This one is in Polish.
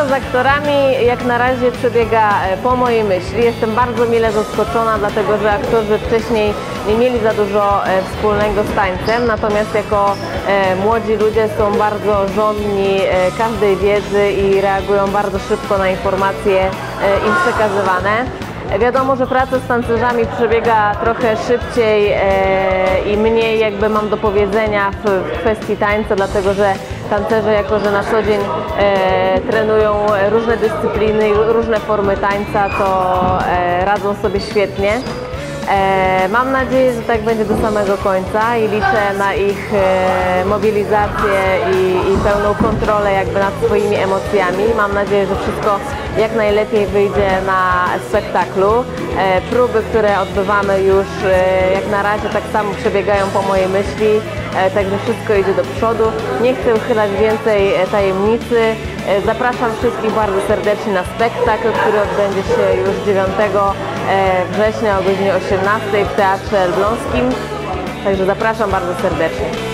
Praca z aktorami jak na razie przebiega e, po mojej myśli. Jestem bardzo mile zaskoczona, dlatego że aktorzy wcześniej nie mieli za dużo e, wspólnego z tańcem, natomiast jako e, młodzi ludzie są bardzo żądni każdej wiedzy i reagują bardzo szybko na informacje im przekazywane. Wiadomo, że praca z tancerzami przebiega trochę szybciej i mniej jakby mam do powiedzenia w kwestii tańca, dlatego że tancerze jako, że na co dzień e, trenują różne dyscypliny różne formy tańca, to e, radzą sobie świetnie. E, mam nadzieję, że tak będzie do samego końca i liczę na ich e, mobilizację i, i pełną kontrolę jakby nad swoimi emocjami. Mam nadzieję, że wszystko jak najlepiej wyjdzie na spektaklu. E, próby, które odbywamy już e, jak na razie tak samo przebiegają po mojej myśli, e, także wszystko idzie do przodu. Nie chcę uchylać więcej tajemnicy. Zapraszam wszystkich bardzo serdecznie na spektakl, który odbędzie się już 9 e, września o godzinie 18 w Teatrze Elbląskim. Także zapraszam bardzo serdecznie.